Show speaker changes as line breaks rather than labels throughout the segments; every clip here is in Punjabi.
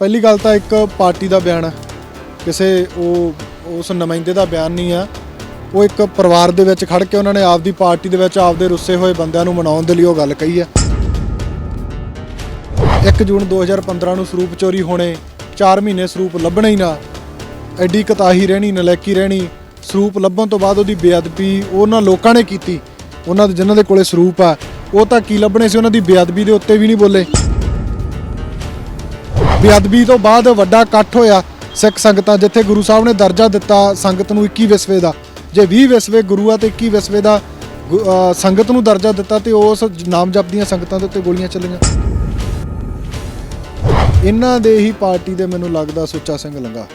ਪਹਿਲੀ ਗੱਲ ਤਾਂ ਇੱਕ ਪਾਰਟੀ ਦਾ ਬਿਆਨ ਹੈ। ਕਿਸੇ ਉਹ, ਉਸ ਨੁਮਾਇੰਦੇ ਦਾ ਬਿਆਨ ਨਹੀਂ ਆ ਉਹ ਇੱਕ ਪਰਿਵਾਰ ਦੇ ਵਿੱਚ ਖੜ ਕੇ ਉਹਨਾਂ ਨੇ ਆਪਦੀ ਪਾਰਟੀ ਦੇ ਵਿੱਚ ਆਪਦੇ ਰੁੱਸੇ ਹੋਏ ਬੰਦਿਆਂ ਨੂੰ ਮਨਾਉਣ ਦੇ ਲਈ ਉਹ ਗੱਲ ਕਹੀ ਹੈ। 1 ਜੂਨ 2015 ਨੂੰ ਸਰੂਪ ਚੋਰੀ ਹੋਣੇ 4 ਮਹੀਨੇ ਸਰੂਪ ਲੱਭਣਾ ਹੀ ਨਾ। ਐਡੀ ਕਤਾਹੀ ਰਹਿਣੀ, ਨਲੈਕੀ ਰਹਿਣੀ, ਸਰੂਪ ਲੱਭਣ ਤੋਂ ਬਾਅਦ ਉਹਦੀ ਬੇਅਦਬੀ ਉਹਨਾਂ ਲੋਕਾਂ ਨੇ ਕੀਤੀ। ਉਹਨਾਂ ਦੇ ਜਿਨ੍ਹਾਂ ਦੇ ਕੋਲੇ ਸਰੂਪ ਆ ਉਹ ਤਾਂ ਕੀ ਲੱਭਣੇ ਸੀ? ਉਹਨਾਂ ਦੀ ਬੇਅਦਬੀ ਦੇ ਉੱਤੇ ਵੀ ਨਹੀਂ ਬੋਲੇ। ਬੇਅਦਬੀ ਤੋਂ ਬਾਅਦ ਵੱਡਾ ਇਕੱਠ ਹੋਇਆ ਸਿੱਖ ਸੰਗਤਾਂ, ਜਿੱਥੇ ਗੁਰੂ ਸਾਹਿਬ ਨੇ ਦਰਜਾ ਦਿੱਤਾ ਸੰਗਤ ਨੂੰ 21 ਵਿਸਵੇ ਦਾ। ਜੇ 20 ਵਿਸਵੇ ਗੁਰੂ ਆ ਤੇ 21 ਵਿਸਵੇ ਦਾ ਸੰਗਤ ਨੂੰ ਦਰਜਾ ਦਿੱਤਾ ਤੇ ਉਸ ਨਾਮ ਜਪਦੀਆਂ ਸੰਗਤਾਂ ਦੇ ਉੱਤੇ ਗੋਲੀਆਂ ਚੱਲੀਆਂ। ਇਹਨਾਂ ਦੇ ਹੀ ਪਾਰਟੀ ਦੇ ਮੈਨੂੰ ਲੱਗਦਾ ਸੁੱਚਾ ਸਿੰਘ ਲੰਗਾ,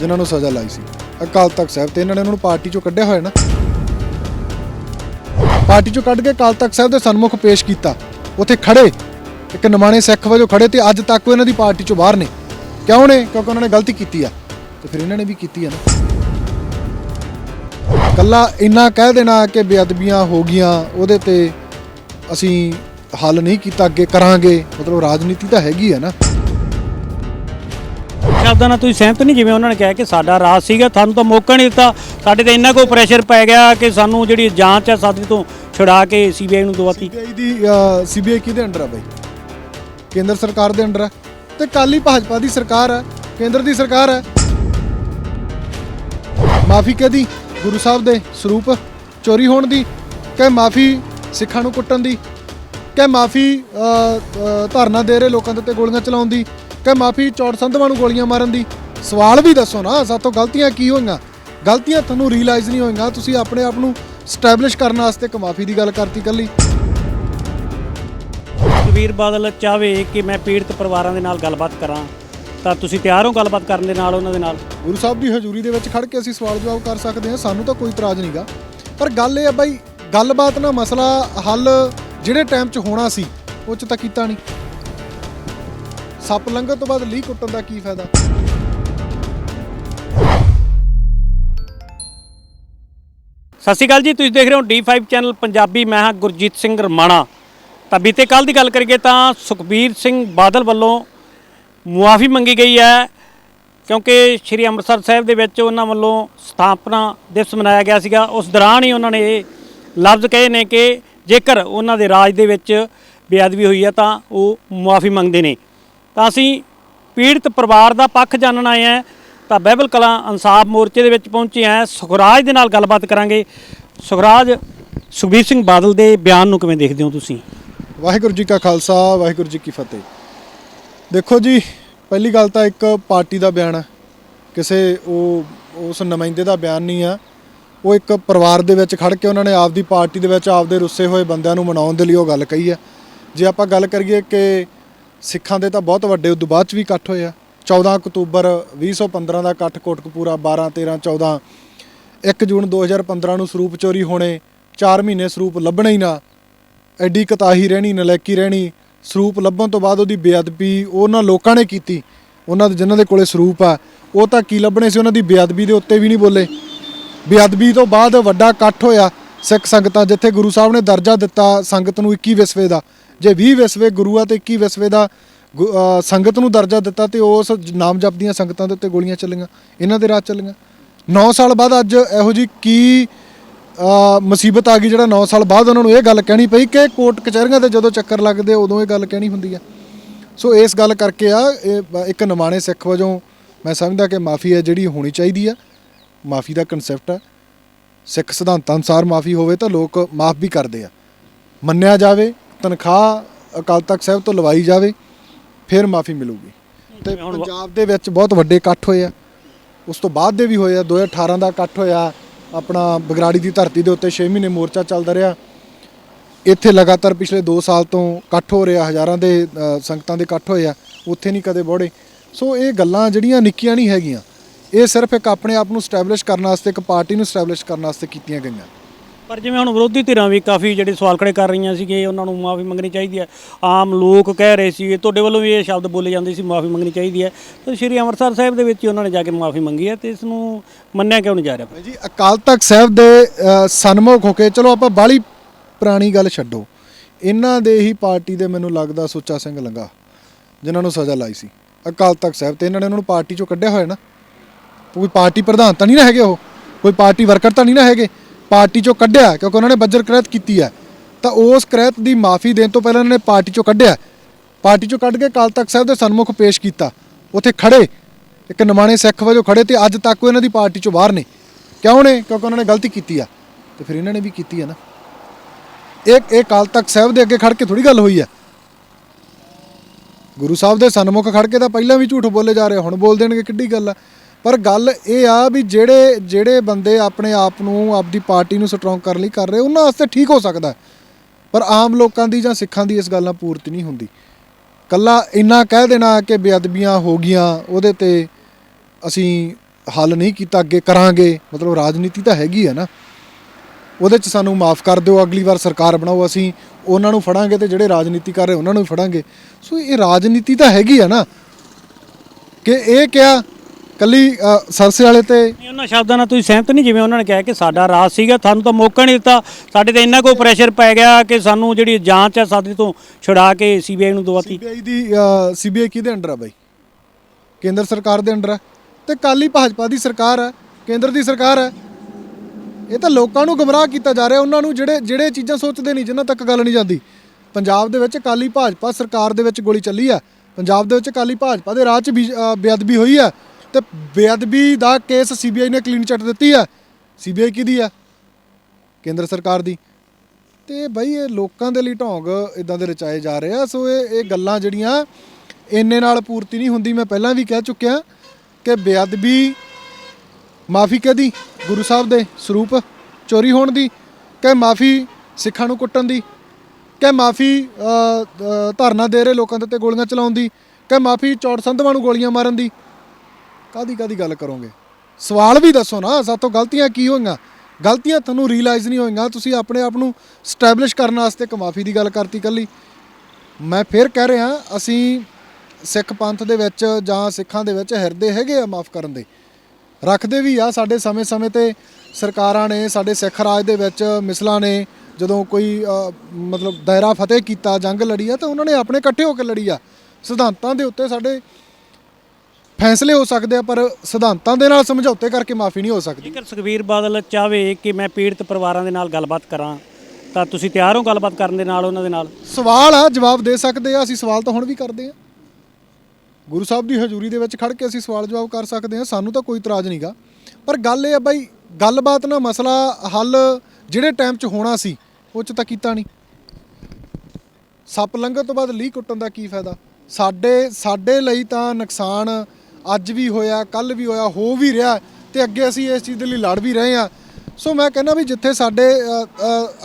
ਜਿਨ੍ਹਾਂ ਨੂੰ ਸਜ਼ਾ ਲਾਈ ਸੀ। ਅਕਾਲ ਤਖਤ ਸਾਹਿਬ ਤੇ ਇਹਨਾਂ ਨੇ ਉਹਨਾਂ ਨੂੰ ਪਾਰਟੀ ਚੋਂ ਕੱਢਿਆ ਹੋਇਆ ਨਾ। ਪਾਰਟੀ ਚੋਂ ਕੱਢ ਕੇ ਅਕਾਲ ਤਖਤ ਸਾਹਿਬ ਦੇ ਸਨਮੁਖ ਪੇਸ਼ ਕੀਤਾ। ਉੱਥੇ ਖੜੇ ਇੱਕ ਨਿਮਾਣੇ ਸਿੱਖ ਵਜੋਂ ਖੜੇ ਤੇ ਅੱਜ ਤੱਕ ਉਹ ਇਹਨਾਂ ਦੀ ਪਾਰਟੀ ਚੋਂ ਬਾਹਰ ਨੇ। ਕਿਉਂ ਨੇ? ਕਿਉਂਕਿ ਉਹਨਾਂ ਨੇ ਗਲਤੀ ਕੀਤੀ ਆ। ਤੇ ਫਿਰ ਇਹਨਾਂ ਨੇ ਵੀ ਕੀਤੀ ਆ ਨਾ। ਕੱਲਾ ਇੰਨਾ ਕਹਿ ਦੇਣਾ ਕਿ ਬੇਅਦਬੀਆਂ ਹੋ ਗਈਆਂ ਉਹਦੇ ਤੇ ਅਸੀਂ ਹੱਲ ਨਹੀਂ ਕੀਤਾ ਅੱਗੇ ਕਰਾਂਗੇ। ਮਤਲਬ ਰਾਜਨੀਤੀ ਤਾਂ ਹੈਗੀ ਆ ਨਾ।
ਸ਼ਬਦਾਂ ਨਾਲ ਤੁਸੀਂ ਸਹਿਮਤ ਨਹੀਂ? ਜਿਵੇਂ ਉਹਨਾਂ ਨੇ ਕਿਹਾ ਕਿ ਸਾਡਾ ਰਾਜ ਸੀਗਾ ਸਾਨੂੰ ਤਾਂ ਮੌਕਾ ਨਹੀਂ ਦਿੱਤਾ। ਸਾਡੇ ਤੇ ਇੰਨਾ ਕੋ ਪ੍ਰੈਸ਼ਰ ਪੈ ਗਿਆ ਕਿ ਸਾਨੂੰ ਜਿਹੜੀ ਜਾਂਚ ਹੈ ਸਾਡੀ ਤੋਂ ਛੁਡਾ ਕੇ ਸੀਬੀਆਈ ਨੂੰ ਦਵਾਤੀ।
ਸੀਬੀਆਈ ਦੀ ਸੀਬੀਆਈ ਕਿਹਦੇ ਅੰਡਰ ਆ ਬਾਈ? ਕੇਂਦਰ ਸਰਕਾਰ ਦੇ ਅੰਡਰ ਆ ਤੇ ਕਾਲੀ ਭਾਜਪਾ ਦੀ ਸਰਕਾਰ ਹੈ, ਕੇਂਦਰ ਦੀ ਸਰਕਾਰ ਹੈ। ਮਾਫੀ ਕਦੀ ਗੁਰੂ ਸਾਹਿਬ ਦੇ ਸਰੂਪ, ਚੋਰੀ ਹੋਣ ਦੀ ਕਿ ਮਾਫੀ ਸਿੱਖਾਂ ਨੂੰ ਕੁੱਟਣ ਦੀ ਕਿ ਮਾਫੀ ਧਰਨਾ ਦੇ ਰਹੇ ਲੋਕਾਂ ਦੇ ਉੱਤੇ ਗੋਲੀਆਂ ਚਲਾਉਣ ਦੀ ਕਿ ਮਾਫੀ ਚੌੜ ਸੰਧਵਾਂ ਨੂੰ ਗੋਲੀਆਂ ਮਾਰਨ ਦੀ। ਸਵਾਲ ਵੀ ਦੱਸੋ ਨਾ ਸਾਤੋਂ ਗਲਤੀਆਂ ਕੀ ਹੋਈਆਂ? ਗਲਤੀਆਂ ਤੁਹਾਨੂੰ ਰੀਅਲਾਈਜ਼ ਨਹੀਂ ਹੋਈਆਂ, ਤੁਸੀਂ ਆਪਣੇ ਆਪ ਨੂੰ ਸਟੈਬਲਿਸ਼ ਕਰਨ ਵਾਸਤੇ ਇੱਕ ਮਾਫੀ ਦੀ ਗੱਲ ਕਰਤੀ ਕੱਲੀ
ਸੁਖਬੀਰ ਬਾਦਲ ਚਾਹਵੇ ਕਿ ਮੈਂ ਪੀੜਤ ਪਰਿਵਾਰਾਂ ਦੇ ਨਾਲ ਗੱਲਬਾਤ ਕਰਾਂ ਤਾਂ ਤੁਸੀਂ ਤਿਆਰ ਹੋ ਗੱਲਬਾਤ ਕਰਨ ਦੇ ਨਾਲ ਉਹਨਾਂ ਦੇ ਨਾਲ?
ਗੁਰੂ ਸਾਹਿਬ ਦੀ ਹਜ਼ੂਰੀ ਦੇ ਵਿੱਚ ਖੜ ਕੇ ਅਸੀਂ ਸਵਾਲ ਜਵਾਬ ਕਰ ਸਕਦੇ ਹਾਂ ਸਾਨੂੰ ਤਾਂ ਕੋਈ ਇਤਰਾਜ਼ ਨਹੀਂਗਾ। ਪਰ ਗੱਲ ਇਹ ਆ ਬਾਈ ਗੱਲਬਾਤ ਨਾਲ ਮਸਲਾ ਹੱਲ ਜਿਹੜੇ ਟਾਈਮ 'ਚ ਹੋਣਾ ਸੀ ਉਹ 'ਚ ਤਾਂ ਕੀਤਾ ਨਹੀਂ। ਸੱਪ ਲੰਘਣ ਤੋਂ ਬਾਅਦ ਲੀਹ ਕੁੱਟਣ ਦਾ ਕੀ ਫਾਇਦਾ?
ਸਤਿ ਸ਼੍ਰੀ ਅਕਾਲ ਜੀ ਤੁਸੀਂ ਦੇਖ ਰਹੇ ਹੋ D5 ਚੈਨਲ ਪੰਜਾਬੀ ਮੈਂ ਹਾਂ ਗੁਰਜੀਤ ਸਿੰਘ ਰਮਾਣਾ। ਤਾਂ ਬੀਤੇ ਕੱਲ ਦੀ ਗੱਲ ਕਰੀਏ ਤਾਂ ਸੁਖਬੀਰ ਸਿੰਘ ਬਾਦਲ ਵੱਲੋਂ ਮੁਆਫੀ ਮੰਗੀ ਗਈ ਹੈ, ਕਿਉਂਕਿ ਸ਼੍ਰੀ ਅੰਮ੍ਰਿਤਸਰ ਸਾਹਿਬ ਦੇ ਵਿੱਚ ਉਹਨਾਂ ਵੱਲੋਂ ਸਥਾਪਨਾ ਦਿਵਸ ਮਨਾਇਆ ਗਿਆ ਸੀਗਾ। ਉਸ ਦੌਰਾਨ ਹੀ ਉਹਨਾਂ ਨੇ ਇਹ ਲਫ਼ਜ਼ ਕਹੇ ਨੇ ਕਿ ਜੇਕਰ ਉਹਨਾਂ ਦੇ ਰਾਜ ਦੇ ਵਿੱਚ ਬੇਅਦਬੀ ਹੋਈ ਹੈ ਤਾਂ ਉਹ ਮੁਆਫੀ ਮੰਗਦੇ ਨੇ। ਤਾਂ ਅਸੀਂ ਪੀੜਤ ਪਰਿਵਾਰ ਦਾ ਪੱਖ ਜਾਣਨ ਆਏ ਹਾਂ। ਤਾਂ ਬਹਿਬਲ ਕਲਾ ਇਨਸਾਫ ਮੋਰਚੇ ਦੇ ਵਿੱਚ ਪਹੁੰਚੇ ਹਾਂ। ਸੁਖਰਾਜ ਦੇ ਨਾਲ ਗੱਲਬਾਤ ਕਰਾਂਗੇ। ਸੁਖਰਾਜ, ਸੁਖਬੀਰ ਸਿੰਘ ਬਾਦਲ ਦੇ ਬਿਆਨ ਨੂੰ ਕਿਵੇਂ ਦੇਖਦੇ ਹੋ ਤੁਸੀਂ?
ਵਾਹਿਗੁਰੂ ਜੀ ਕਾ ਖਾਲਸਾ, ਵਾਹਿਗੁਰੂ ਜੀ ਕੀ ਫਤਿਹ। ਦੇਖੋ ਜੀ, ਪਹਿਲੀ ਗੱਲ ਤਾਂ ਇੱਕ ਪਾਰਟੀ ਦਾ ਬਿਆਨ ਆ। ਕਿਸੇ ਉਹ, ਉਸ ਨੁਮਾਇੰਦੇ ਦਾ ਬਿਆਨ ਨਹੀਂ ਆ। ਉਹ ਇੱਕ ਪਰਿਵਾਰ ਦੇ ਵਿੱਚ ਖੜ ਕੇ ਉਹਨਾਂ ਨੇ ਆਪਦੀ ਪਾਰਟੀ ਦੇ ਵਿੱਚ ਆਪਦੇ ਰੁੱਸੇ ਹੋਏ ਬੰਦਿਆਂ ਨੂੰ ਮਨਾਉਣ ਦੇ ਲਈ ਉਹ ਗੱਲ ਕਹੀ ਆ। ਜੇ ਆਪਾਂ ਗੱਲ ਕਰੀਏ ਕਿ ਸਿੱਖਾਂ ਦੇ ਤਾਂ ਬਹੁਤ ਵੱਡੇ ਉਦੋਂ ਬਾਅਦ ਚ ਵੀ ਇਕੱਠ ਹੋਏ ਆ। 14 ਅਕਤੂਬਰ 2015 ਦਾ ਇਕੱਠ ਕੋਟਕਪੂਰਾ 12 13 14 1 ਜੂਨ 2015 ਨੂੰ ਸਰੂਪ ਚੋਰੀ ਹੋਣੇ 4 ਮਹੀਨੇ ਸਰੂਪ ਲੱਭਣਾ ਹੀ ਨਾ। ਐਡੀ ਕਤਾਹੀ ਰਹਿਣੀ, ਨਲੈਕੀ ਰਹਿਣੀ, ਸਰੂਪ ਲੱਭਣ ਤੋਂ ਬਾਅਦ ਉਹਦੀ ਬੇਅਦਬੀ ਉਹਨਾਂ ਲੋਕਾਂ ਨੇ ਕੀਤੀ। ਉਹਨਾਂ ਦੇ ਜਿਨ੍ਹਾਂ ਦੇ ਕੋਲੇ ਸਰੂਪ ਆ। ਉਹ ਤਾਂ ਕੀ ਲੱਭਣੇ ਸੀ? ਉਹਨਾਂ ਦੀ ਬੇਅਦਬੀ ਦੇ ਉੱਤੇ ਵੀ ਨਹੀਂ ਬੋਲੇ। ਬੇਅਦਬੀ ਤੋਂ ਬਾਅਦ ਵੱਡਾ ਇਕੱਠ ਹੋਇਆ ਸਿੱਖ ਸੰਗਤਾਂ, ਜਿੱਥੇ ਗੁਰੂ ਸਾਹਿਬ ਨੇ ਦਰਜਾ ਦਿੱਤਾ ਸੰਗਤ ਨੂੰ 21 ਵਿਸਵੇ ਦਾ। ਜੇ 20 ਵਿਸਵੇ ਗੁਰੂ ਆ ਤੇ 21 ਵਿਸਵੇ ਦਾ ਗੁ- ਸੰਗਤ ਨੂੰ ਦਰਜਾ ਦਿੱਤਾ ਤੇ ਉਸ ਨਾਮ ਜਪਦੀਆਂ ਸੰਗਤਾਂ ਦੇ ਉੱਤੇ ਗੋਲੀਆਂ ਚੱਲੀਆਂ। ਇਹਨਾਂ ਦੇ ਰਾਜ ਚੱਲੀਆਂ। 9 ਸਾਲ ਬਾਅਦ ਅੱਜ ਇਹੋ ਜੀ ਕੀ ਮੁਸੀਬਤ ਆ ਗਈ ਜਿਹੜਾ 9 ਸਾਲ ਬਾਅਦ ਉਹਨਾਂ ਨੂੰ ਇਹ ਗੱਲ ਕਹਿਣੀ ਪਈ ਕਿ ਕੋਰਟ ਕਚਹਿਰੀਆਂ ਤੇ ਜਦੋਂ ਚੱਕਰ ਲੱਗਦੇ ਉਦੋਂ ਇਹ ਗੱਲ ਕਹਿਣੀ ਹੁੰਦੀ ਆ। ਸੋ ਇਸ ਗੱਲ ਕਰਕੇ ਆ ਇੱਕ ਨਿਮਾਣੇ ਸਿੱਖ ਵਜੋਂ ਮੈਂ ਸਮਝਦਾ ਕਿ ਮਾਫੀ ਹੈ ਜਿਹੜੀ ਹੋਣੀ ਚਾਹੀਦੀ ਆ। ਮਾਫੀ ਦਾ ਕਨਸੈਪਟ ਆ। ਸਿੱਖ ਸਿਧਾਂਤਾਂ ਅਨੁਸਾਰ ਮਾਫੀ ਹੋਵੇ ਤਾਂ ਲੋਕ ਮਾਫ ਵੀ ਕਰਦੇ ਆ। ਮੰਨਿਆ ਜਾਵੇ ਤਨਖਾਹ ਅਕਾਲ ਤਖਤ ਸਾਹਿਬ ਤੋਂ ਲਵਾਈ ਜਾਵੇ ਫਿਰ ਮਾਫੀ ਮਿਲੂਗੀ। ਤੇ ਪੰਜਾਬ ਦੇ ਵਿੱਚ ਬਹੁਤ ਵੱਡੇ ਇਕੱਠ ਹੋਏ ਆ। ਉਸ ਤੋਂ ਬਾਅਦ ਦੇ ਵੀ ਹੋਏ ਆ 2018 ਦਾ ਇਕੱਠ ਹੋਇਆ। ਆਪਣਾ ਬਗਰਾੜੀ ਦੀ ਧਰਤੀ ਦੇ ਉੱਤੇ 6 ਮਹੀਨੇ ਮੋਰਚਾ ਚੱਲਦਾ ਰਿਹਾ। ਇੱਥੇ ਲਗਾਤਾਰ ਪਿਛਲੇ 2 ਸਾਲ ਤੋਂ ਇਕੱਠ ਹੋ ਰਿਹਾ, ਹਜ਼ਾਰਾਂ ਦੇ ਸੰਗਤਾਂ ਦੇ ਇਕੱਠ ਹੋਏ ਆ, ਉੱਥੇ ਨਹੀਂ ਕਦੇ ਬੋੜੇ ਸੋ ਇਹ ਗੱਲਾਂ ਜਿਹੜੀਆਂ ਨਿੱਕੀਆਂ ਨਹੀਂ ਹੈਗੀਆਂ, ਇਹ ਸਿਰਫ ਇੱਕ ਆਪਣੇ ਆਪ ਨੂੰ ਸਟੈਬਲਿਸ਼ ਕਰਨ ਵਾਸਤੇ, ਇੱਕ ਪਾਰਟੀ ਨੂੰ ਸਟੈਬਲਿਸ਼ ਕਰਨ ਵਾਸਤੇ ਕੀਤੀਆਂ ਗਈਆਂ।
ਪਰ ਜਿਵੇਂ ਹੁਣ ਵਿਰੋਧੀ ਧਿਰਾਂ ਵੀ ਕਾਫੀ ਜਿਹੜੇ ਸਵਾਲ ਖੜੇ ਕਰ ਰਹੀਆਂ ਸੀ ਕਿ ਉਹਨਾਂ ਨੂੰ ਮਾਫੀ ਮੰਗਣੀ ਚਾਹੀਦੀ ਹੈ। ਆਮ ਲੋਕ ਕਹਿ ਰਹੇ ਸੀ ਤੁਹਾਡੇ ਵੱਲੋਂ ਵੀ ਇਹ ਸ਼ਬਦ ਬੋਲੇ ਜਾਂਦੇ ਸੀ ਮਾਫੀ ਮੰਗਣੀ ਚਾਹੀਦੀ ਹੈ। ਤੇ ਸ਼੍ਰੀ ਅੰਮ੍ਰਿਤਸਰ ਸਾਹਿਬ ਦੇ ਵਿੱਚ ਹੀ ਉਹਨਾਂ ਨੇ ਜਾ ਕੇ ਮਾਫੀ ਮੰਗੀ ਹੈ ਤੇ ਇਸ ਨੂੰ ਮੰਨਿਆ ਕਿਉਂ ਨਹੀਂ ਜਾ ਰਿਹਾ?
ਜੀ ਅਕਾਲ ਤਖਤ ਸਾਹਿਬ ਦੇ ਅ, ਸਨਮੁਖ ਹੋ ਕੇ ਚਲੋ ਆਪਾਂ ਬਾਲੀ ਪੁਰਾਣੀ ਗੱਲ ਛੱਡੋ। ਇਹਨਾਂ ਦੇ ਹੀ ਪਾਰਟੀ ਦੇ ਮੈਨੂੰ ਲੱਗਦਾ ਸੁੱਚਾ ਸਿੰਘ ਲੰਗਾ ਜਿਨ੍ਹਾਂ ਨੂੰ ਸਜ਼ਾ ਲਾਈ ਸੀ। ਅਕਾਲ ਤਖਤ ਸਾਹਿਬ ਤੇ ਇਹਨਾਂ ਨੇ ਉਹਨਾਂ ਨੂੰ ਪਾਰਟੀ ਚੋਂ ਕੱਢਿਆ ਹੋਇਆ ਨਾ। ਕੋਈ ਪਾਰਟੀ ਪ੍ਰਧਾਨ ਤਾਂ ਨਹੀਂ ਨਾ ਹੈਗੇ ਉਹ? ਕੋਈ ਪਾਰਟੀ ਵਰਕਰ ਤਾਂ ਨਹੀਂ ਨਾ ਹੈਗੇ? ਪਾਰਟੀ ਚੋਂ ਕੱਢਿਆ, ਕਿਉਂਕਿ ਉਹਨਾਂ ਨੇ ਬੱਜਰ ਕਰੈਤ ਕੀਤੀ ਹੈ, ਤਾਂ ਉਸ ਕਰੈਤ ਦੀ ਮਾਫੀ ਦੇਣ ਤੋਂ ਪਹਿਲਾਂ ਉਹਨਾਂ ਨੇ ਪਾਰਟੀ ਚੋਂ ਕੱਢਿਆ। ਪਾਰਟੀ ਚੋਂ ਕੱਢ ਕੇ ਅਕਾਲ ਤਖਤ ਸਾਹਿਬ ਦੇ ਸਨਮੁਖ ਪੇਸ਼ ਕੀਤਾ। ਉੱਥੇ ਖੜੇ ਇੱਕ ਨਿਮਾਣੇ ਸਿੱਖ ਵਜੋਂ ਖੜੇ ਤੇ ਅੱਜ ਤੱਕ ਉਹ ਇਹਨਾਂ ਦੀ ਪਾਰਟੀ ਚੋਂ ਬਾਹਰ ਨੇ। ਕਿਉਂ ਨੇ? ਕਿਉਂਕਿ ਉਹਨਾਂ ਨੇ ਗਲਤੀ ਕੀਤੀ ਆ। ਤੇ ਫਿਰ ਇਹਨਾਂ ਨੇ ਵੀ ਕੀਤੀ ਆ ਨਾ। ਇਹ ਇਹ ਅਕਾਲ ਤਖਤ ਸਾਹਿਬ ਦੇ ਅੱਗੇ ਖੜ ਕੇ ਥੋੜੀ ਗੱਲ ਹੋਈ ਆ। ਗੁਰੂ ਸਾਹਿਬ ਦੇ ਸਨਮੁਖ ਖੜ ਕੇ ਤਾਂ ਪਹਿਲਾਂ ਵੀ ਝੂਠ ਬੋਲੇ ਜਾ ਰਹੇ ਹੁਣ ਬੋਲ ਦੇਣਗੇ, ਕਿੱਡੀ ਗੱਲ ਆ। ਪਰ ਗੱਲ ਇਹ ਆ ਵੀ ਜਿਹੜੇ ਜਿਹੜੇ ਬੰਦੇ ਆਪਣੇ ਆਪ ਨੂੰ, ਆਪਦੀ ਪਾਰਟੀ ਨੂੰ ਸਟਰੋਂਗ ਕਰਨ ਲਈ ਕਰ ਰਹੇ, ਉਹਨਾਂ ਵਾਸਤੇ ਠੀਕ ਹੋ ਸਕਦਾ ਪਰ ਆਮ ਲੋਕਾਂ ਦੀ ਜਾਂ ਸਿੱਖਾਂ ਦੀ ਇਸ ਗੱਲ ਨਾਲ ਪੂਰਤੀ ਨਹੀਂ ਹੁੰਦੀ। ਕੱਲਾ ਇੰਨਾ ਕਹਿ ਦੇਣਾ ਕਿ ਬੇਅਦਬੀਆਂ ਹੋ ਗਈਆਂ, ਉਹਦੇ ਤੇ ਅਸੀਂ ਹੱਲ ਨਹੀਂ ਕੀਤਾ, ਅੱਗੇ ਕਰਾਂਗੇ, ਮਤਲਬ ਰਾਜਨੀਤੀ ਤਾਂ ਹੈਗੀ ਹੈ ਨਾ। ਉਹਦੇ 'ਚ ਸਾਨੂੰ ਮਾਫ ਕਰ ਦਿਓ, ਅਗਲੀ ਵਾਰ ਸਰਕਾਰ ਬਣਾਓ, ਅਸੀਂ ਉਹਨਾਂ ਨੂੰ ਫੜਾਂਗੇ ਤੇ ਜਿਹੜੇ ਰਾਜਨੀਤੀ ਕਰ ਰਹੇ, ਉਹਨਾਂ ਨੂੰ ਫੜਾਂਗੇ। ਸੋ ਇਹ ਰਾਜਨੀਤੀ ਤਾਂ ਹੈਗੀ ਆ ਨਾ। ਕਿ ਇਹ ਕਿਹਾ ਕੱਲੀ ਸਰਸੇ ਵਾਲੇ ਤੇ?
ਨਹੀਂ, ਉਹਨਾਂ ਸ਼ਬਦਾਂ ਨਾਲ ਤੁਸੀਂ ਸਹਿਮਤ ਨਹੀਂ? ਜਿਵੇਂ ਉਹਨਾਂ ਨੇ ਕਿਹਾ ਕਿ ਸਾਡਾ ਰਾਜ ਸੀਗਾ ਸਾਨੂੰ ਤਾਂ ਮੌਕਾ ਨਹੀਂ ਦਿੱਤਾ। ਸਾਡੇ ਤੇ ਇੰਨਾ ਕੋਈ ਪ੍ਰੈਸ਼ਰ ਪੈ ਗਿਆ ਕਿ ਸਾਨੂੰ ਜਿਹੜੀ ਜਾਂਚ ਹੈ ਸਾਡੇ ਤੋਂ ਛੁਡਾ ਕੇ ਸੀਬੀਆਈ ਨੂੰ ਦਵਾਤੀ।
ਸੀਬੀਆਈ ਦੀ ਸੀਬੀਆਈ ਕਿਹਦੇ ਅੰਡਰ ਆ ਬਾਈ? ਕੇਂਦਰ ਸਰਕਾਰ ਦੇ ਅੰਡਰ ਆ। ਤੇ ਕਾਲੀ ਭਾਜਪਾ ਦੀ ਸਰਕਾਰ ਹੈ ਕੇਂਦਰ ਦੀ ਸਰਕਾਰ ਹੈ ਇਹ ਤਾਂ ਲੋਕਾਂ ਨੂੰ ਗਮਰਾਹ ਕੀਤਾ ਜਾ ਰਿਹਾ ਉਹਨਾਂ ਨੂੰ ਜਿਹੜੇ ਜਿਹੜੇ ਚੀਜ਼ਾਂ ਸੋਚਦੇ ਨਹੀਂ ਜਿਨ੍ਹਾਂ ਤੱਕ ਗੱਲ ਨਹੀਂ ਜਾਂਦੀ। ਪੰਜਾਬ ਦੇ ਵਿੱਚ ਕਾਲੀ ਭਾਜਪਾ ਸਰਕਾਰ ਦੇ ਵਿੱਚ ਗੋਲੀ ਚੱਲੀ ਆ। ਪੰਜਾਬ ਦੇ ਵਿੱਚ ਕਾਲੀ ਭਾਜਪਾ ਦੇ ਰਾਹ 'ਚ ਬੇਅਦਬੀ ਹੋਈ ਆ। ਤੇ ਬੇਅਦਬੀ ਦਾ ਕੇਸ ਸੀਬੀਆਈ ਨੇ ਕਲੀਨ ਚਿੱਟ ਦਿੱਤੀ ਆ ਸੀਬੀਆਈ ਕਿਹਦੀ ਹੈ? ਕੇਂਦਰ ਸਰਕਾਰ ਦੀ। ਤੇ ਬਈ ਇਹ ਲੋਕਾਂ ਦੇ ਲਈ ਢੋਂਗ ਇਦਾਂ ਦੇ ਰਚਾਏ ਜਾ ਰਹੇ ਆ। ਸੋ ਇਹ ਇਹ ਗੱਲਾਂ ਜਿਹੜੀਆਂ ਇੰਨੇ ਨਾਲ ਪੂਰਤੀ ਨਹੀਂ ਹੁੰਦੀ। ਮੈਂ ਪਹਿਲਾਂ ਵੀ ਕਹਿ ਚੁੱਕਿਆ ਕਿ ਬੇਅਦਬੀ ਮਾਫੀ ਕਹਦੀ? ਗੁਰੂ ਸਾਹਿਬ ਦੇ ਸਰੂਪ ਚੋਰੀ ਹੋਣ ਦੀ ਕਿ ਮਾਫੀ ਸਿੱਖਾਂ ਨੂੰ ਕੁੱਟਣ ਦੀ? ਕਿ ਮਾਫੀ ਧਰਨਾ ਦੇ ਰਹੇ ਲੋਕਾਂ ਦੇ ਉੱਤੇ ਗੋਲੀਆਂ ਚਲਾਉਣ ਦੀ? ਕਿ ਮਾਫੀ ਚੌੜ ਸੰਧਵਾਂ ਨੂੰ ਗੋਲੀਆਂ ਮਾਰਨ ਦੀ? ਕਾਦੀ ਕਾਦੀ ਗੱਲ ਕਰੋਗੇ? ਸਵਾਲ ਵੀ ਦੱਸੋ ਨਾ, ਸਾਤੋਂ ਗਲਤੀਆਂ ਕੀ ਹੋਈਆਂ? ਗਲਤੀਆਂ ਤੁਹਾਨੂੰ ਰੀਅਲਾਈਜ਼ ਨਹੀਂ ਹੋਈਆਂ, ਤੁਸੀਂ ਆਪਣੇ ਆਪ ਨੂੰ ਸਟੈਬਲਿਸ਼ ਕਰਨ ਵਾਸਤੇ ਇੱਕ ਮਾਫੀ ਦੀ ਗੱਲ ਕਰਤੀ ਕੱਲੀ। ਮੈਂ ਫਿਰ ਕਹਿ ਰਿਹਾ, ਅਸੀਂ ਸਿੱਖ ਪੰਥ ਦੇ ਵਿੱਚ ਜਾਂ ਸਿੱਖਾਂ ਦੇ ਵਿੱਚ ਹਿਰਦੇ ਹੈਗੇ ਆ ਮਾਫ ਕਰਨ ਦੇ। ਰੱਖਦੇ ਵੀ ਆ, ਸਾਡੇ ਸਮੇਂ-ਸਮੇਂ ਤੇ ਸਰਕਾਰਾਂ ਨੇ, ਸਾਡੇ ਸਿੱਖ ਰਾਜ ਦੇ ਵਿੱਚ ਮਿਸਲਾਂ ਨੇ, ਜਦੋਂ ਕੋਈ ਮਤਲਬ ਦਾਇਰਾ ਫਤਿਹ ਕੀਤਾ, ਜੰਗ ਲੜੀ ਆ, ਤਾਂ ਉਹਨਾਂ ਨੇ ਆਪਣੇ ਇਕੱਠੇ ਹੋ ਕੇ ਲੜੀ ਆ। ਸਿਧਾਂਤਾਂ ਦੇ ਉੱਤੇ ਸਾਡੇ ਫੈਸਲੇ ਹੋ ਸਕਦੇ ਆ ਪਰ ਸਿਧਾਂਤਾਂ ਦੇ ਨਾਲ ਸਮਝੌਤੇ ਕਰਕੇ ਮਾਫੀ ਨਹੀਂ ਹੋ ਸਕਦੀ।
ਜੇਕਰ ਸੁਖਬੀਰ ਬਾਦਲ ਚਾਹਵੇ ਕਿ ਮੈਂ ਪੀੜਤ ਪਰਿਵਾਰਾਂ ਦੇ ਨਾਲ ਗੱਲਬਾਤ ਕਰਾਂ ਤਾਂ ਤੁਸੀਂ ਤਿਆਰ ਹੋ ਗੱਲਬਾਤ ਕਰਨ ਦੇ ਨਾਲ ਉਹਨਾਂ ਦੇ ਨਾਲ?
ਸਵਾਲ ਆ ਜਵਾਬ ਦੇ ਸਕਦੇ ਆ ਅਸੀਂ ਸਵਾਲ ਤਾਂ ਹੁਣ ਵੀ ਕਰਦੇ ਆ। ਗੁਰੂ ਸਾਹਿਬ ਦੀ ਹਜ਼ੂਰੀ ਦੇ ਵਿੱਚ ਖੜ ਕੇ ਅਸੀਂ ਸਵਾਲ ਜਵਾਬ ਕਰ ਸਕਦੇ ਆ ਸਾਨੂੰ ਤਾਂ ਕੋਈ ਇਤਰਾਜ਼ ਨਹੀਂਗਾ। ਪਰ ਗੱਲ ਇਹ ਆ ਬਾਈ ਗੱਲਬਾਤ ਨਾਲ ਮਸਲਾ ਹੱਲ ਜਿਹੜੇ ਟਾਈਮ 'ਚ ਹੋਣਾ ਸੀ ਉਹ 'ਚ ਤਾਂ ਕੀਤਾ ਨਹੀਂ। ਸੱਪ ਲੰਘਣ ਤੋਂ ਬਾਅਦ ਲੀਹ ਕੁੱਟਣ ਦਾ ਕੀ ਫਾਇਦਾ? ਸਾਡੇ ਸਾਡੇ ਲਈ ਤਾਂ ਨੁਕਸਾਨ ਅੱਜ ਵੀ ਹੋਇਆ ਕੱਲ ਵੀ ਹੋਇਆ, ਹੋ ਵੀ ਰਿਹਾ ਤੇ ਅੱਗੇ ਅਸੀਂ ਇਸ ਚੀਜ਼ ਦੇ ਲਈ ਲੜ ਵੀ ਰਹੇ ਆ ਸੋ ਮੈਂ ਕਹਿੰਦਾ ਵੀ ਜਿੱਥੇ ਸਾਡੇ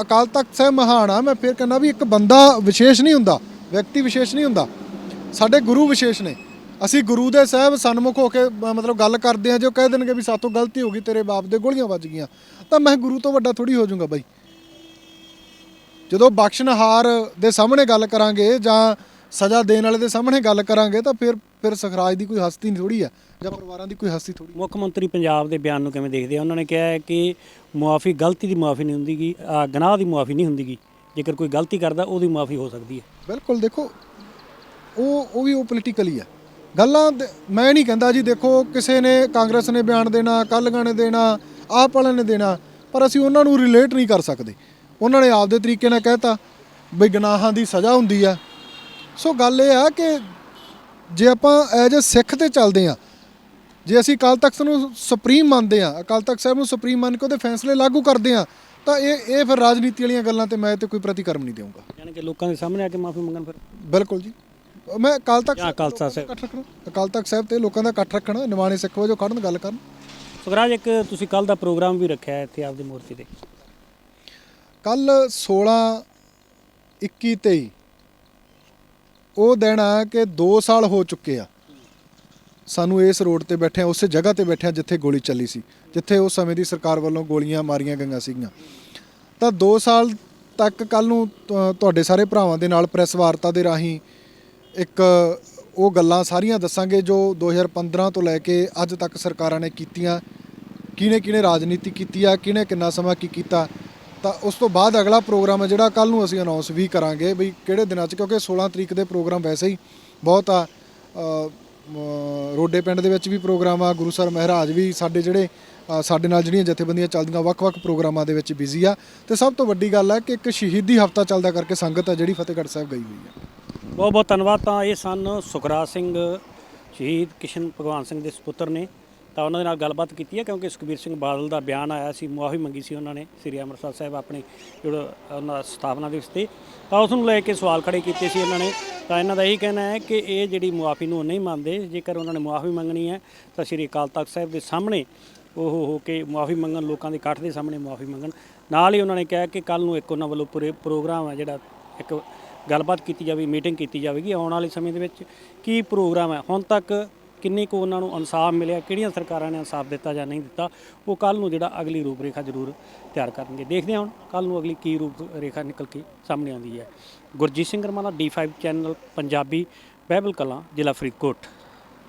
ਅਕਾਲ ਤਖਤ ਸਾਹਿਬ ਮਹਾਨ ਆ, ਮੈਂ ਫਿਰ ਕਹਿੰਦਾ ਵੀ ਇੱਕ ਬੰਦਾ ਵਿਸ਼ੇਸ਼ ਨਹੀਂ ਹੁੰਦਾ, ਵਿਅਕਤੀ ਵਿਸ਼ੇਸ਼ ਨਹੀਂ ਹੁੰਦਾ। ਸਾਡੇ ਗੁਰੂ ਵਿਸ਼ੇਸ਼ ਨੇ। ਅਸੀਂ ਗੁਰੂ ਦੇ ਸਾਹਿਬ ਸਨਮੁਖ ਹੋ ਕੇ ਮਤਲਬ ਗੱਲ ਕਰਦੇ ਆ ਜੋ ਕਹਿ ਦੇਣਗੇ ਵੀ ਸਾਤੋਂ ਗਲਤੀ ਹੋ ਗਈ, ਤੇਰੇ ਬਾਪ ਦੇ ਗੋਲੀਆਂ ਵੱਜ ਗਈਆਂ, ਤਾਂ ਮੈਂ ਗੁਰੂ ਤੋਂ ਵੱਡਾ ਥੋੜੀ ਹੋ ਜਾਊਂਗਾ ਬਾਈ। ਜਦੋਂ ਬਖਸ਼ਣਹਾਰ ਦੇ ਸਾਹਮਣੇ ਗੱਲ ਕਰਾਂਗੇ ਜਾਂ ਸਜ਼ਾ ਦੇਣ ਵਾਲੇ ਦੇ ਸਾਹਮਣੇ ਗੱਲ ਕਰਾਂਗੇ ਤਾਂ ਫਿਰ ਫਿਰ ਸਖਰਾਜ ਦੀ ਕੋਈ ਹਸਤੀ ਨਹੀਂ ਥੋੜੀ ਆ ਜਾਂ ਪਰਿਵਾਰਾਂ ਦੀ ਕੋਈ ਹਸਤੀ ਥੋੜੀ
ਮੁੱਖ ਮੰਤਰੀ ਪੰਜਾਬ ਦੇ ਬਿਆਨ ਨੂੰ ਕਿਵੇਂ ਦੇਖਦੇ ਆ? ਉਹਨਾਂ ਨੇ ਕਿਹਾ ਹੈ ਕਿ ਮੁਆਫੀ ਗਲਤੀ ਦੀ ਮੁਆਫੀ ਨਹੀਂ ਹੁੰਦੀਗੀ ਗੁਨਾਹ ਦੀ ਮੁਆਫੀ ਨਹੀਂ ਹੁੰਦੀਗੀ ਜੇਕਰ ਕੋਈ ਗਲਤੀ ਕਰਦਾ ਉਹਦੀ ਮੁਆਫੀ ਹੋ ਸਕਦੀ ਹੈ।
ਬਿਲਕੁਲ ਦੇਖੋ ਉਹ ਉਹ ਵੀ ਉਹ ਪੋਲੀਟੀਕਲੀ ਆ। ਗੱਲਾਂ ਮੈਂ ਨਹੀਂ ਕਹਿੰਦਾ ਜੀ ਦੇਖੋ ਕਿਸੇ ਨੇ ਕਾਂਗਰਸ ਨੇ ਬਿਆਨ ਦੇਣਾ ਕੱਲ ਗਾਣੇ ਦੇਣਾ ਆਪ ਵਾਲਿਆਂ ਨੇ ਦੇਣਾ ਪਰ ਅਸੀਂ ਉਹਨਾਂ ਨੂੰ ਰਿਲੇਟ ਨਹੀਂ ਕਰ ਸਕਦੇ। ਉਹਨਾਂ ਨੇ ਆਪਦੇ ਤਰੀਕੇ ਨਾਲ ਕਹਿਤਾ ਬਈ ਗੁਨਾਹਾਂ ਦੀ ਸਜ਼ਾ ਹੁੰਦੀ ਆ। ਸੋ ਗੱਲ ਇਹ ਆ ਕਿ ਜੇ ਆਪਾਂ ਐਜ ਅ ਸਿੱਖ ਤੇ ਚੱਲਦੇ ਆ ਜੇ ਅਸੀਂ ਅਕਾਲ ਤਖਤ ਨੂੰ ਸੁਪਰੀਮ ਮੰਨਦੇ ਆ ਅਕਾਲ ਤਖਤ ਸਾਹਿਬ ਨੂੰ ਸੁਪਰੀਮ ਮੰਨ ਕੇ ਉਹਦੇ ਫੈਸਲੇ ਲਾਗੂ ਕਰਦੇ ਆ ਤਾਂ ਇਹ ਇਹ ਫਿਰ ਰਾਜਨੀਤੀ ਵਾਲੀਆਂ ਗੱਲਾਂ ਤੇ ਮੈਂ ਤੇ ਕੋਈ ਪ੍ਰਤੀਕਰਮ ਨਹੀਂ ਦੇਵਾਂਗਾ
ਯਾਨੀ ਕਿ ਲੋਕਾਂ ਦੇ ਸਾਹਮਣੇ ਆ ਕੇ ਮਾਫੀ ਮੰਗਣ ਫਿਰ?
ਬਿਲਕੁਲ ਜੀ। ਮੈਂ ਅਕਾਲ ਤਖਤ
ਜਾਂ ਅਕਾਲ ਤਖ਼ਤ ਸਾਹਿਬ
ਇਕੱਠ ਰੱਖਣਾ ਅਕਾਲ ਤਖਤ ਸਾਹਿਬ ਤੇ ਲੋਕਾਂ ਦਾ ਇਕੱਠ ਰੱਖਣਾ ਨਿਮਾਣੇ ਸਿੱਖ ਵਜੋਂ ਖੜਨ ਗੱਲ ਕਰਨ।
ਸੁਖਰਾਜ ਇੱਕ ਤੁਸੀਂ ਕੱਲ ਦਾ ਪ੍ਰੋਗਰਾਮ ਵੀ ਰੱਖਿਆ ਹੈ ਇੱਥੇ ਆਪਦੀ ਮੂਰਤੀ ਤੇ।
ਕੱਲ 16 21 23 ਉਹ ਦਿਨ ਆ ਕਿ 2 ਸਾਲ ਹੋ ਚੁੱਕੇ ਆ। ਸਾਨੂੰ ਇਸ ਰੋਡ ਤੇ ਬੈਠੇ ਉਸੇ ਜਗ੍ਹਾ ਤੇ ਬੈਠੇ ਜਿੱਥੇ ਗੋਲੀ ਚੱਲੀ ਸੀ, ਜਿੱਥੇ ਉਸ ਸਮੇਂ ਦੀ ਸਰਕਾਰ ਵੱਲੋਂ ਗੋਲੀਆਂ ਮਾਰੀਆਂ ਗਈਆਂ ਸੀਗੀਆਂ। ਤਾਂ 2 ਸਾਲ ਤੱਕ ਕੱਲ ਨੂੰ ਤੁਹਾਡੇ ਸਾਰੇ ਭਰਾਵਾਂ ਦੇ ਨਾਲ ਪ੍ਰੈਸ ਵਾਰਤਾ ਦੇ ਰਾਹੀਂ ਇੱਕ ਉਹ ਗੱਲਾਂ ਸਾਰੀਆਂ ਦੱਸਾਂਗੇ ਜੋ 2015 ਤੋਂ ਲੈ ਕੇ ਅੱਜ ਤੱਕ ਸਰਕਾਰਾਂ ਨੇ ਕੀਤੀਆਂ। ਕਿਹਨੇ ਕਿਹਨੇ ਰਾਜਨੀਤੀ ਕੀਤੀ ਆ, ਕਿਹਨੇ ਕਿੰਨਾ ਸਮਾਂ ਕੀ ਕੀਤਾ ਤਾਂ ਉਸ ਤੋਂ ਬਾਅਦ ਅਗਲਾ ਪ੍ਰੋਗਰਾਮ ਹੈ ਜਿਹੜਾ ਕੱਲ ਨੂੰ ਅਸੀਂ ਅਨਾਉਂਸ ਵੀ ਕਰਾਂਗੇ ਵੀ ਕਿਹੜੇ ਦਿਨਾਂ 'ਚ, ਕਿਉਂਕਿ 16 ਤਰੀਕ ਦੇ ਪ੍ਰੋਗਰਾਮ ਵੈਸੇ ਹੀ ਬਹੁਤ ਆ ਰੋਡੇ ਪਿੰਡ ਦੇ ਵਿੱਚ ਵੀ ਪ੍ਰੋਗਰਾਮ ਆ, ਗੁਰੂ ਗੁਰੂਸਰ ਮਹਾਰਾਜ ਵੀ ਸਾਡੇ ਜਿਹੜੇ ਸਾਡੇ ਨਾਲ ਜਿਹੜੀਆਂ ਜਥੇਬੰਦੀਆਂ ਚੱਲਦੀਆਂ, ਵੱਖ-ਵੱਖ ਪ੍ਰੋਗਰਾਮਾਂ ਦੇ ਵਿੱਚ ਬਿਜ਼ੀ ਆ। ਤੇ ਸਭ ਤੋਂ ਵੱਡੀ ਗੱਲ ਹੈ ਕਿ ਇੱਕ ਸ਼ਹੀਦੀ ਹਫਤਾ ਚੱਲਦਾ ਕਰਕੇ ਸੰਗਤ ਆ ਜਿਹੜੀ ਫਤਿਹਗੜ੍ਹ ਸਾਹਿਬ ਗਈ ਹੋਈ ਆ।
ਬਹੁਤ ਬਹੁਤ ਧੰਨਵਾਦ। ਤਾਂ ਇਹ ਸਨ ਸੁਖਰਾਜ ਸਿੰਘ, ਸ਼ਹੀਦ ਕਿਸ਼ਨ ਭਗਵਾਨ ਸਿੰਘ ਦੇ ਸੁਪੁੱਤਰ ਨੇ। ਤਾਂ ਉਹਨਾਂ ਦੇ ਨਾਲ ਗੱਲਬਾਤ ਕੀਤੀ ਹੈ, ਕਿਉਂਕਿ ਸੁਖਬੀਰ ਸਿੰਘ ਬਾਦਲ ਦਾ ਬਿਆਨ ਆਇਆ ਸੀ, ਮੁਆਫੀ ਮੰਗੀ ਸੀ ਉਹਨਾਂ ਨੇ, ਸ੍ਰੀ ਅੰਮ੍ਰਿਤਸਰ ਸਾਹਿਬ ਆਪਣੇ ਜਿਹੜਾ ਉਹਨਾਂ ਦਾ ਸਥਾਪਨਾ ਦਿਵਸ ਤੇ। ਤਾਂ ਉਸ ਨੂੰ ਲੈ ਕੇ ਸਵਾਲ ਖੜੇ ਕੀਤੇ ਸੀ ਇਹਨਾਂ ਨੇ। ਤਾਂ ਇਹਨਾਂ ਦਾ ਇਹੀ ਕਹਿਣਾ ਹੈ ਕਿ ਇਹ ਜਿਹੜੀ ਮੁਆਫੀ ਨੂੰ ਉਹ ਨਹੀਂ ਮੰਨਦੇ, ਜੇਕਰ ਉਹਨਾਂ ਨੇ ਮੁਆਫੀ ਮੰਗਣੀ ਹੈ, ਤਾਂ ਸ੍ਰੀ ਅਕਾਲ ਤਖਤ ਸਾਹਿਬ ਦੇ ਸਾਹਮਣੇ ਉਹ ਹੋ ਕੇ ਮੁਆਫੀ ਮੰਗਣ, ਲੋਕਾਂ ਦੇ ਇਕੱਠ ਦੇ ਸਾਹਮਣੇ ਮੁਆਫੀ ਮੰਗਣ। ਨਾਲ ਹੀ ਉਹਨਾਂ ਨੇ ਕਿਹਾ ਕਿ ਕੱਲ ਨੂੰ ਇੱਕ ਉਹਨਾਂ ਵੱਲੋਂ ਪੂਰੇ ਪ੍ਰੋਗਰਾਮ ਹੈ, ਜਿਹੜਾ ਇੱਕ ਗੱਲਬਾਤ ਕੀਤੀ ਜਾਵੇ, ਮੀਟਿੰਗ ਕੀਤੀ ਜਾਵੇਗੀ ਆਉਣ ਵਾਲੇ ਸਮੇਂ ਦੇ ਵਿੱਚ। ਕੀ ਪ੍ਰੋਗਰਾਮ ਹੈ? ਹੁਣ ਤੱਕ ਕਿੰਨੀ ਕੁ ਉਹਨਾਂ ਨੂੰ ਇਨਸਾਫ ਮਿਲਿਆ, ਕਿਹੜੀਆਂ ਸਰਕਾਰਾਂ ਨੇ ਇਨਸਾਫ ਦਿੱਤਾ ਜਾਂ ਨਹੀਂ ਦਿੱਤਾ, ਉਹ ਕੱਲ ਨੂੰ ਜਿਹੜਾ ਅਗਲੀ ਰੂਪ ਰੇਖਾ ਜ਼ਰੂਰ ਤਿਆਰ ਕਰਨਗੇ। ਦੇਖਦੇ ਹਾਂ ਹੁਣ ਕੱਲ ਨੂੰ ਅਗਲੀ ਕੀ ਰੂਪ ਰੇਖਾ ਨਿਕਲ ਕੇ ਸਾਹਮਣੇ ਆਉਂਦੀ ਹੈ। ਗੁਰਜੀਤ ਸਿੰਘ ਰਮਾਨਾ D5 ਚੈਨਲ ਪੰਜਾਬੀ ਬਹਿਬਲ ਕਲਾਂ, ਜ਼ਿਲ੍ਹਾ ਫਰੀਦਕੋਟ।